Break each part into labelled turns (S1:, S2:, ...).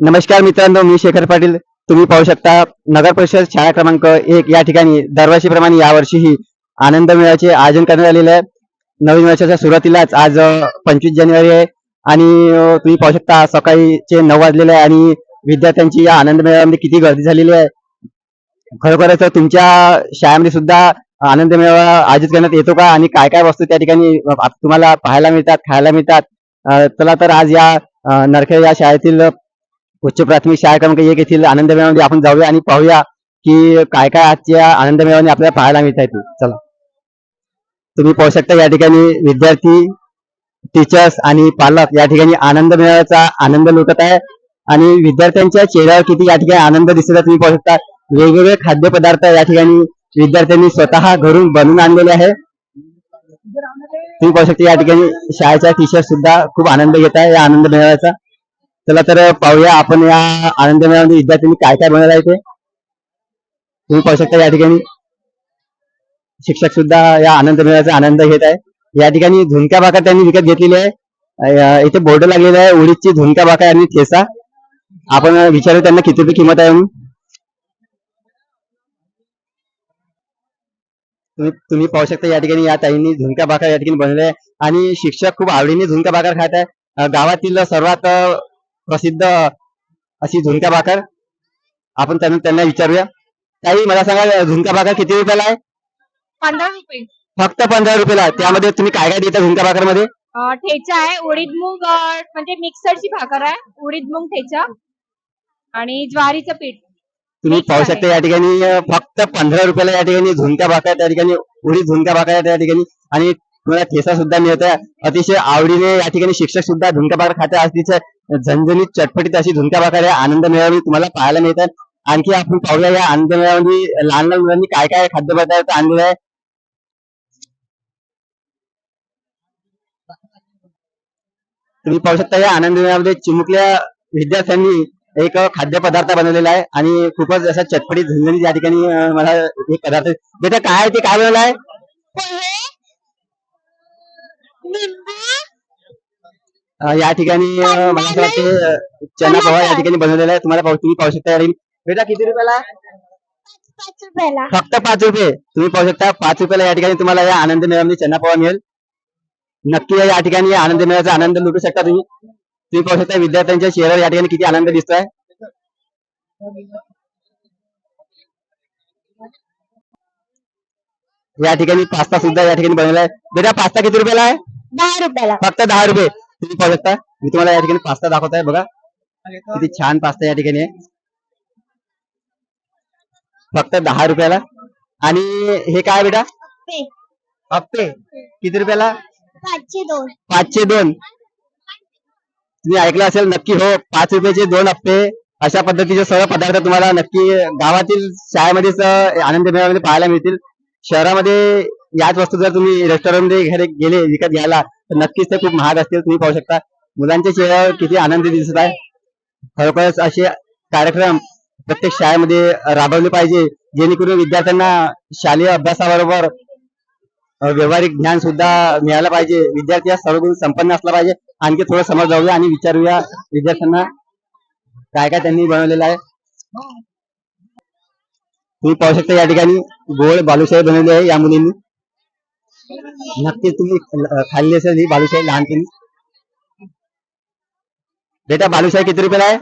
S1: नमस्कार मित्रांनो मी शेखर पाटील. तुम्ही पाहू शकता नगर परिषद शाळा क्रमांक एक या ठिकाणी दरवर्षीप्रमाणे यावर्षीही आनंद मेळ्याचे आयोजन करण्यात आलेले आहे. नवीन वर्षाच्या सुरुवातीलाच आज पंचवीस जानेवारी आहे आणि तुम्ही पाहू शकता सकाळीचे नऊ वाजलेले आहे आणि विद्यार्थ्यांची या आनंद मेळाव्यामध्ये किती गर्दी झालेली आहे. खरोखरच तुमच्या शाळेमध्ये सुद्धा आनंद मेळावा आयोजित करण्यात येतो का? आणि काय काय वस्तू त्या ठिकाणी तुम्हाला पाहायला मिळतात खायला मिळतात? चला तर आज या नरखे नरखेड या शाळेतील उच्च प्राथमिक शाळा क्रमांक एक येथील आनंद मेळामध्ये आपण जाऊया आणि पाहूया की काय काय आजच्या आनंद मेळाव्याने आपल्याला पाहायला मिळत आहे ते. चला. तुम्ही पाहू शकता या ठिकाणी विद्यार्थी टीचर्स आणि पालक या ठिकाणी आनंद मेळाव्याचा आनंद लुटत आहे आणि विद्यार्थ्यांच्या चेहऱ्यावर किती या ठिकाणी आनंद दिसत तुम्ही पाहू शकता. वेगवेगळे खाद्यपदार्थ या ठिकाणी विद्यार्थ्यांनी स्वतः घरून बनवून आणलेले आहे. तुम्ही पाहू शकता या ठिकाणी शाळेच्या टीचर सुद्धा खूप आनंद घेत आहे या आनंद मेळाव्याचा. चला तर पाहूया आपण या आनंद विद्यार्थ्यांनी काय काय बनवलं आहे ते तुम्ही पाहू शकता या ठिकाणी. शिक्षक सुद्धा या आनंद आनंद घेत आहे. या ठिकाणी झुणका भाकर त्यांनी विकत घेतलेली आहे. इथे बोर्ड लागलेला आहे उडीदची झुणका भाकर आणि ठेसा आपण विचारू त्यांना किती रुपये किंमत आहे म्हणून. तुम्ही तुम्ही पाहू शकता या ठिकाणी या ताईंनी झुणका भाकर या ठिकाणी बनवल्या आहे. आणि शिक्षक खूप आवडीने झुणका भाकर खात आहे. गावातील सर्वात प्रसिद्ध अशी झुणका भाकर. आपण त्यांना त्यांना विचारूया. ताई मला सांगा झुणका भाकर किती रुपयाला आहे?
S2: पंधरा रुपये.
S1: फक्त पंधरा रुपयाला. त्यामध्ये तुम्ही काय काय देता झुणका भाकरमध्ये
S2: अं, ठेचा आहे उडीद मूग अं, म्हणजे मिक्सरची भाकर आहे. उडीद मूग ठेचा आणि ज्वारीचं पीठ.
S1: तुम्ही पाहू. शकता या ठिकाणी अं, फक्त पंधरा रुपयाला या ठिकाणी झुणका भाकर त्या ठिकाणी उडीद झुणका भाकर आहे त्या ठिकाणी. आणि तुम्हाला ठेसा सुद्धा मिळत आहे अतिशय आवडीने या ठिकाणी शिक्षक सुद्धा झुणका भाकर खाते अतिशय झणझणीत चटपटीत अशी झुणका भाकर आहे आनंद मेळावी तुम्हाला पाहायला मिळतात. आणखी आपण पाहूया या आनंद मेळाव्यामध्ये लहान लहान मुलांनी काय काय खाद्यपदार्थ आणलेले आहे तुम्ही पाहू शकता या आनंद मेळाव्यामध्ये चिमुकल्या विद्यार्थ्यांनी एक खाद्यपदार्थ बनवलेला आहे. आणि खूपच असा चटपटीत झणझणीत या ठिकाणी मला एक पदार्थ बेटा काय ते? काय बनवलं आहे? या ठिकाणी मला असं वाटते चना पोहा या ठिकाणी बनवलेला आहे. तुम्हाला पाहू तुम्ही पाहू शकता या बेटा किती रुपयाला? आहे?
S2: पाच रुपयाला.
S1: फक्त पाच रुपये. तुम्ही पाहू शकता. पाच रुपयाला या ठिकाणी तुम्हाला या आनंद मेळामध्ये चना पोहा मिळेल. नक्की या ठिकाणी या आनंद मेळाचा आनंद लुटू शकता तुम्ही. तुम्ही पाहू शकता. विद्यार्थ्यांच्या चेहऱ्यावर या ठिकाणी किती आनंद दिसतोय. या ठिकाणी पास्ता सुद्धा या ठिकाणी बनवला आहे. बेटा पास्ता किती रुपयाला आहे?
S2: दहा रुपयाला.
S1: फक्त दहा रुपये. तुम्ही पाहू शकता. मी तुम्हाला या ठिकाणी पास्ता दाखवत आहे बघा किती छान पास्ता या ठिकाणी आहे. फक्त दहा रुपयाला. आणि हे काय बेटा? अप्पे किती रुपयाला?
S2: पाचशे दोन.
S1: पाचशे दोन. तुम्ही ऐकलं असेल नक्की हो पाच रुपयाचे दोन अप्पे अशा पद्धतीचे सर्व पदार्थ तुम्हाला नक्की गावातील शाळेमध्येच आनंद मेळाव्यामध्ये पाहायला मिळतील. शहरामध्ये याच वस्तू जर तुम्ही रेस्टॉरंटमध्ये घरी गेले विकत घ्यायला तर नक्कीच ते खूप महाग असतील तुम्ही पाहू शकता. मुलांच्या चेहऱ्यावर किती आनंद दिसत आहे. खरोखरच असे कार्यक्रम प्रत्येक शाळेमध्ये राबवले पाहिजे जेणेकरून विद्यार्थ्यांना शालेय अभ्यासाबरोबर व्यावहारिक ज्ञान सुद्धा मिळालं पाहिजे. विद्यार्थी हा सर्व संपन्न असला पाहिजे. आणखी थोडं समज जाऊया आणि विचारूया विद्यार्थ्यांना काय काय त्यांनी बनवलेलं आहे. तुम्ही पाहू शकता या ठिकाणी गोड बालुशाही बनवली आहे या मुलींनी. नक्कीच तुम्ही खाल्ली असेल ही बालुशाही लहानपणी? बेटा बालुशाही किती रुपयाला आहे?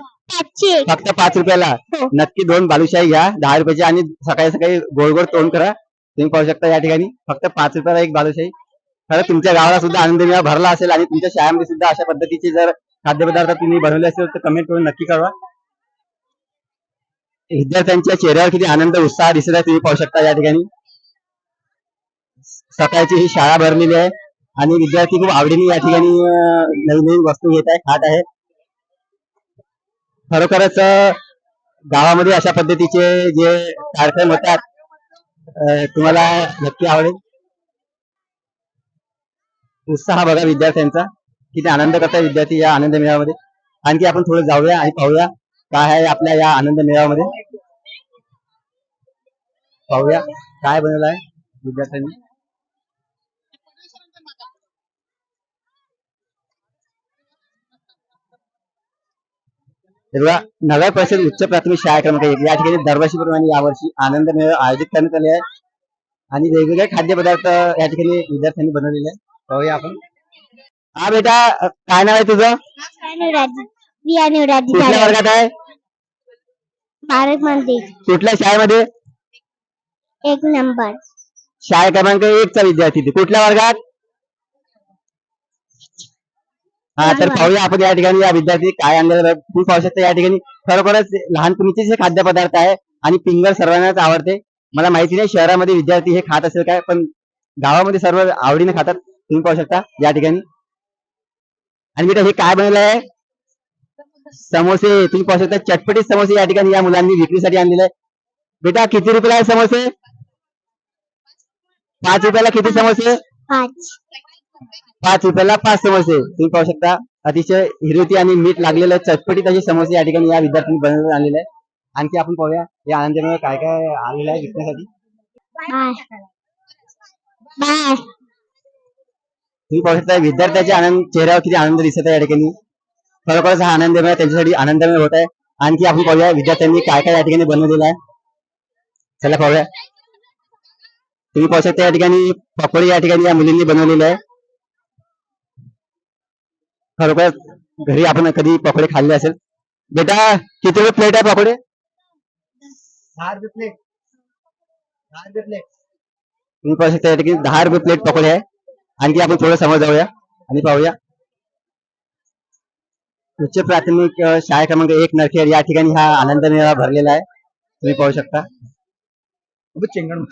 S1: फक्त पाच रुपयाला.
S2: हो.
S1: नक्की दोन बालुशाही घ्या दहा रुपयाची आणि सकाळी सकाळी गोड गोड तोंड करा. तुम्ही पाहू शकता या ठिकाणी. फक्त पाच रुपयाला एक बालुशाही. खरं तुमच्या गावाला सुद्धा आनंद मेळा भरला असेल आणि तुमच्या शाळेमध्ये सुद्धा अशा पद्धतीचे जर खाद्यपदार्थ तुम्ही बनवले असेल तर कमेंट करून नक्की कळवा. विद्यार्थ्यांच्या चेहऱ्यावर किती आनंद उत्साह दिसत आहे तुम्ही पाहू शकता या ठिकाणी. सकाळची ही शाळा भरलेली आहे. आणि विद्यार्थी खूप आवडीने या ठिकाणी नवीन नवीन वस्तू घेत आहे खात आहे. खरोखरच गावामध्ये अशा पद्धतीचे जे कार्यक्रम होतात तुम्हाला नक्की आवडेल. उत्साह बघा विद्यार्थ्यांचा किती आनंद करतात विद्यार्थी या आनंद मेळाव्यामध्ये. आणखी आपण थोडं जाऊया आणि पाहूया काय आहे आपल्या या आनंद मेळाव्यामध्ये. पाहूया काय बनवलं आहे विद्यार्थ्यांनी. बघा नगर परिषद उच्च प्राथमिक शाळा क्रमांक एक. या ठिकाणी दरवर्षीप्रमाणे यावर्षी आनंद मेळा आयोजित करण्यात आले आहे. आणि वेगवेगळे खाद्यपदार्थ या ठिकाणी विद्यार्थ्यांनी बनवलेले आहे पाहूया आपण. हा बेटा काय नाव आहे तुझं? कुठल्या वर्गात आहे?
S3: भारत
S1: कुठल्या शाळेमध्ये?
S3: एक नंबर.
S1: शाळा क्रमांक एक चा विद्यार्थी. कुठल्या वर्गात? हा तर पाहूया आपण या ठिकाणी या विद्यार्थी काय आहे. तुम्ही पाहू शकता या ठिकाणी. खरोखरच लहानपणीचे जे खाद्यपदार्थ आहे आणि पिंगल सर्वांनाच आवडते. मला माहिती नाही शहरामध्ये विद्यार्थी हे खात असेल काय पण गावामध्ये सर्व आवडीने खातात. तुम्ही पाहू शकता या ठिकाणी. आणि बेटा हे काय बनवलं आहे? समोसे. तुम्ही पाहू शकता चटपटीत समोसे या ठिकाणी या मुलांनी विक्रीसाठी आणलेले बेटा किती रुपयाला आहे समोसे? पाच रुपयाला किती समोसे?
S3: पाच
S1: रुपयाला पाच समोसे तुम्ही पाहू शकता अतिशय हिरवती आणि मीठ लागलेले चटपटीत असे समोसे या ठिकाणी या विद्यार्थ्यांनी बनवून आणलेले आहे. आणखी आपण पाहूया या आनंदमुळे काय काय आणलेलं आहे विकण्यासाठी. तुम्ही पाहू शकता विद्यार्थ्याच्या आनंद चेहऱ्यावर किती आनंद दिसत आहे या ठिकाणी. खरोखरच हा आनंदमय त्यांच्यासाठी आनंदमय होत आहे. आणखी आपण पाहूया विद्यार्थ्यांनी काय काय या ठिकाणी बनवलेलं आहे. चला पाहूया. तुम्ही पाहू शकता या ठिकाणी पकोडी या ठिकाणी या मुलींनी बनवलेले आहे. खरोखर घरी आपण कधी पकोडे खाल्ले असेल? बेटा किती रुपये प्लेट आहे पकोडे? दहा रुपये प्लेट दहा रुपये प्लेट तुम्ही पाहू शकता या ठिकाणी दहा रुपये प्लेट पकोडे आहे. आणखी आपण थोडं समोर जाऊया आणि पाहूया. उच्च प्राथमिक शाळा क्रमांक एक नरखेड या ठिकाणी हा आनंद मेळा भरलेला आहे. तुम्ही पाहू शकता. चेंगण